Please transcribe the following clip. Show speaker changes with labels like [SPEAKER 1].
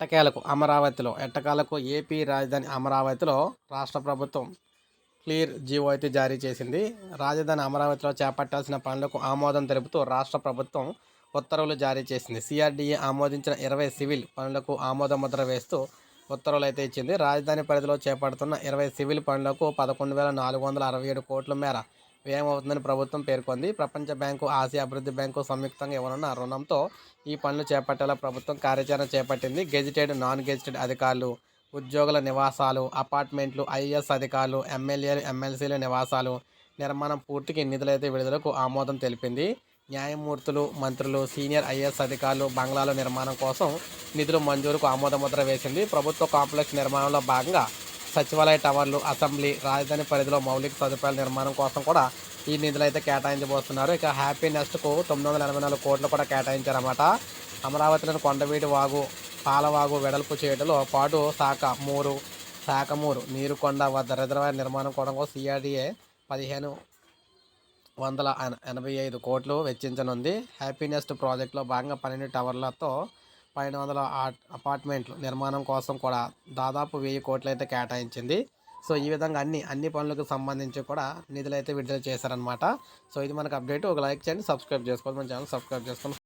[SPEAKER 1] ఎట్టకేలకు అమరావతిలో ఎట్టకాలకు ఏపీ రాజధాని అమరావతిలో రాష్ట్ర ప్రభుత్వం క్లియర్ జీవో అయితే జారీ చేసింది. రాజధాని అమరావతిలో చేపట్టాల్సిన పనులకు ఆమోదం తెలుపుతూ రాష్ట్ర ప్రభుత్వం ఉత్తర్వులు జారీ చేసింది. సిఆర్డీఏ ఆమోదించిన ఇరవై సివిల్ పనులకు ఆమోద ముద్ర వేస్తూ ఉత్తర్వులు అయితే ఇచ్చింది. రాజధాని పరిధిలో చేపడుతున్న ఇరవై సివిల్ పనులకు పదకొండు వేల నాలుగు వందల అరవై ఏడు కోట్ల మేర వ్యయం అవుతుందని ప్రభుత్వం పేర్కొంది. ప్రపంచ బ్యాంకు ఆసియా అభివృద్ధి బ్యాంకు సంయుక్తంగా ఇవ్వనున్న రుణంతో ఈ పనులు చేపట్టేలా ప్రభుత్వం కార్యాచరణ చేపట్టింది. గెజిటెడ్ నాన్ గెజిటెడ్ అధికారులు ఉద్యోగుల నివాసాలు అపార్ట్మెంట్లు ఐఏఎస్ అధికారులు ఎమ్మెల్యేలు ఎమ్మెల్సీల నివాసాలు నిర్మాణం పూర్తికి నిధులైతే విడుదలకు ఆమోదం తెలిపింది. న్యాయమూర్తులు మంత్రులు సీనియర్ ఐఏఎస్ అధికారులు బంగ్లాల నిర్మాణం కోసం నిధులు మంజూరుకు ఆమోదముద్ర వేసింది. ప్రభుత్వ కాంప్లెక్స్ నిర్మాణంలో భాగంగా సచివాలయ టవర్లు అసెంబ్లీ రాజధాని పరిధిలో మౌలిక సదుపాయాల నిర్మాణం కోసం కూడా ఈ నిధులు అయితే కేటాయించబోతున్నారు. ఇక హ్యాపీ నెస్ట్కు తొమ్మిది వందల ఎనభై నాలుగు కోట్లు కూడా కేటాయించారన్నమాట. అమరావతిలోని కొండవీటి వాగు పాలవాగు వెడల్పు చేయడంలో పాటు శాఖ మూరు శాఖమూరు నీరుకొండ వద్ద రిజర్వాయర్ నిర్మాణం కూడా సిఆర్డీఏ పదిహేను వందల ఎనభై ఐదు కోట్లు వెచ్చించనుంది. హ్యాపీనెస్ట్ ప్రాజెక్టులో భాగంగా పన్నెండు టవర్లతో పన్నెండు వందల అపార్ట్మెంట్లు నిర్మాణం కోసం కూడా దాదాపు వెయ్యి కోట్లు అయితే కేటాయించింది. సో ఈ విధంగా అన్ని అన్ని పనులకు సంబంధించి కూడా నిధులు అయితే విడుదల చేశారనమాట సో ఇది మనకు అప్డేట్. ఒక లైక్ చేయండి సబ్స్క్రైబ్ చేసుకోవాలి మన ఛానల్ సబ్స్క్రైబ్ చేసుకొని